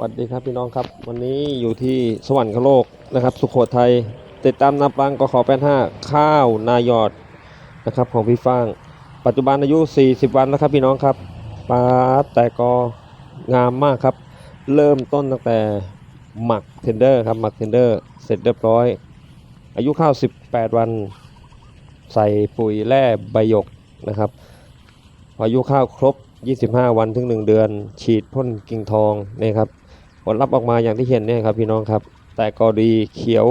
สวัสดีครับพี่น้องครับ วันนี้อยู่ที่สวรรคโลกนะครับ สุขโขทัยติดตามนับรังกขอแปดห้าข้าวนายอดนะครับของพี่ฟาง ปัจจุบันอายุ 40 วันแล้วครับพี่น้องครับปลาแต่กองามมากครับ เริ่มต้นตั้งแต่หมักเทนเดอร์ครับหมักเทนเดอร์เสร็จเรียบร้อย อายุข้าว 18 วัน ใส่ปุ๋ยแร่ใบหยกนะครับออายุข้าวครบ 25 วันถึง 1 เดือน ฉีดพ่นกิ่งทองนี่ครับ ผลลัพธ์ออกมาอย่างที่เห็นเนี่ยครับพี่น้องครับ แต่กอดีเขียว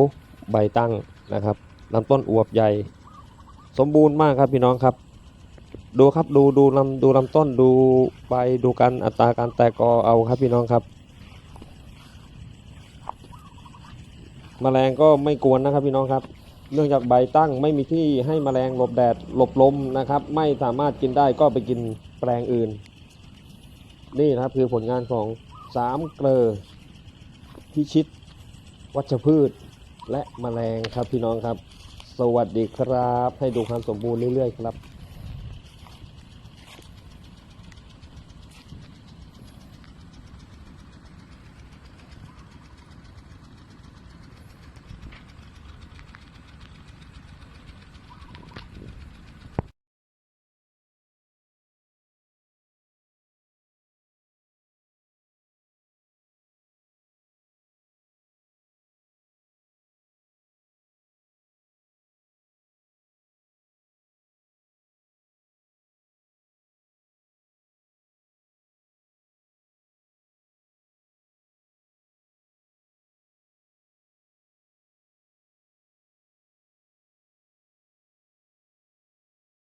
ใบตั้งนะครับลำต้นอวบใหญ่ สมบูรณ์มากครับพี่น้องครับ ดูครับดูดูลำดูลำต้นดูใบดูการอัตราการแตกกอเอาครับพี่น้องครับแมลงก็ไม่กวนนะครับพี่น้องครับ เนื่องจากใบตั้งไม่มีที่ให้แมลงหลบแดดหลบลมนะครับ ไม่สามารถกินได้ก็ไปกินแปลงอื่น นี่นะครับคือผลงานของ สามเกลอพิชิต วัชพืช และแมลงครับพี่น้องครับ สวัสดีครับ ให้ดูความสมบูรณ์เรื่อยๆครับ